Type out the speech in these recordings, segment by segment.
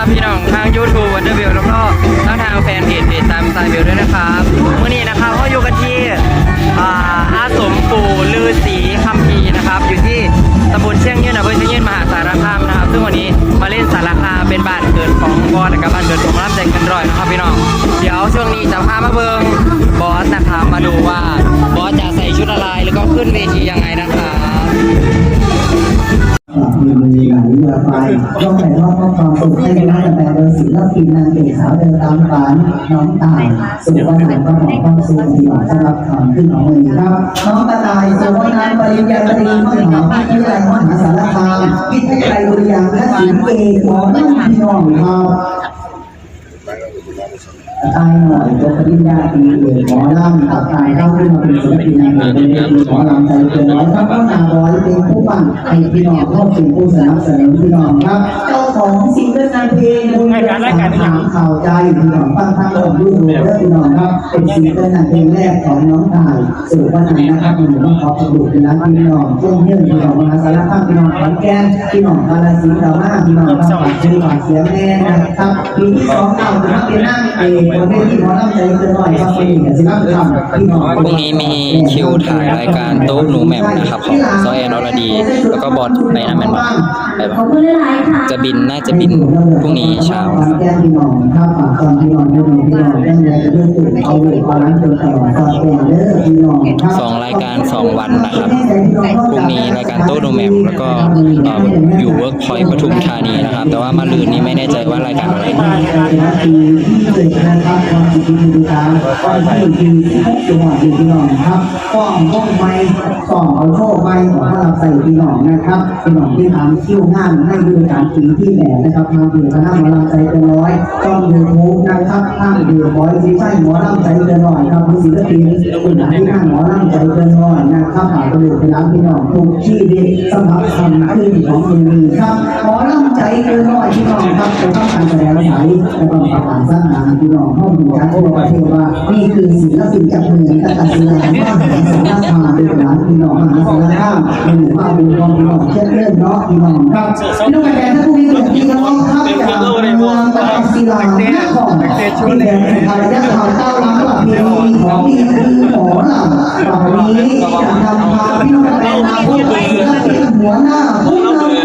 ับพี่น้องทาง YouTube วันเดอร์วิวแล้วก็ทั้งทางแฟนเพจเพจตามสายวิวด้วยนะครับวันนี้นะครับก็อยู่กันที่อาอาสมปู่ลือศรีคัมภีนะครับ อยู่ที่ตำบลเชียงยืนอำเภอเชียงยืนมหาสารคามนะครับ ซึ่งวันนี้มาเล่นสารคามเป็นบ้านเกิดของบอสกับบ้านเกิดของรับใจกันร้อยนะครับพี่น้องเดี๋ยวช่วงนี้จะพามาเบิงบอสนะครับมาดูว่าบอสจะใส่ชุดอะไรแล้วก็ขึ้นเวทียังไงนะครับ ลเรือไฟร่องแต่รอบความสุขให้ได้แต่โดยศิลปินนางเอกสาวเดินตามฝันน้องตายสุวรรณก็ขอความสุขที่หวังสำหรับคำขึ้นของมือครับน้องตาตายสุวรรณปริญญาตรีมหาวิทยาลัยมหาสารคามวิทยาลัยดุริยางคศิลป์เอกหมอน้องพี่น้องครับ ตายหน่อยตัวปริญญาตรีเอกหมอลำตัดตายเข้าขึ้นมาเป็นศิลปินในวงเป็นหมอลำใจเกินร้อยครับก็นาร้อยเป็นผู้ฟังให้พี่น้องเข้าเป็นผู้สนับสนุนพี่น้องครับเจ้าของซิงเกิลงานเพลงบุญรักษาถามข่าวใจพี่น้องฟังทางของยูทูบเด้อพี่น้องครับเป็นซิงเกิลงานเพลงแรกของน้องตายสู่วันไหนนะครับพี่น้องขอขอบคุณเป็นร้านพี่น้องเพื่อนเพื่อนพี่น้องมหาสารคามพี่น้องขอนแก่นพี่น้องกาฬสินธุ์ดราม่าพี่น้องครับฝากชื่อฝากเสียงแน่นะครับปีที่สองเก่าจะมาเป็นนั่งเอกพรุ่งนี้มีคิวถ่ายรายการโต๊ะหนูแหม่มนะครับของซอแอนอรดี แล้วก็บอสในน้ำแมนบอสไปขอบคุณหลายๆค่ะจะบินน่าจะบินพรุ่งนี้เช้าสองรายการสองวันนะครับ พรุ่งนี้รายการโต๊ะหนูแหม่มแล้วก็อยู่เวิร์กพอยต์ปทุมธานีนะครับ แต่ว่ามาลืนนี้ไม่แน่ใจว่ารายการอะไรนะครับความสุขที่มีทางความที่ดีทุกจังหวัดพี่น้องครับก้องก้องไม้ส่องเอาโชคไม้ของพระเราใส่พี่น้องนะครับพี่น้องที่ทำคิวงานให้บริการปีที่แหลนะครับทางเพจคณะหมอลำใจเกินร้อยต้องยูทูบนะครับทางเพจบอยซีใช่หมอลำใจเกินร้อยครับผู้ศิลปินคุณที่นั่งหมอลำใจเกินร้อยนะครับฝากประโยชน์ไปร้านพี่น้องทุกที่ดีสำหรับคำขึ้นของมือครับหมอลำ ใจเกินร้อยพี่น้องครับจะต้องการแสดงสายและต้องประกาศสร้างงานพี่น้องห้องดูการทั่วประเทศว่านี่คือศิลปินจากเมืองตะการศิลาบ้านแห่งสารคามเป็นร้านพี่น้องมหาสารคามเป็นหมู่บ้านเป็นรองพี่น้องเช่นเรื่องเนาะพี่น้องครับพี่น้องแก่ท่านผู้มีเกียรติพี่น้องครับจากเมืองตะการศิลาแม่ของที่แดนอารยธรรมเต้าล้างหลักเพลงของพี่คือหมอลำต่อนี้จะนำพาพี่น้องไปนมาผู้เป็นศิลปินหัวหน้าผู้นำ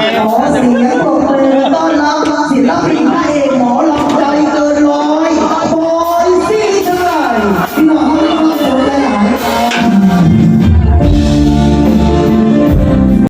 โอ้โเสียงปรบมือต้อนรับศิลปินได้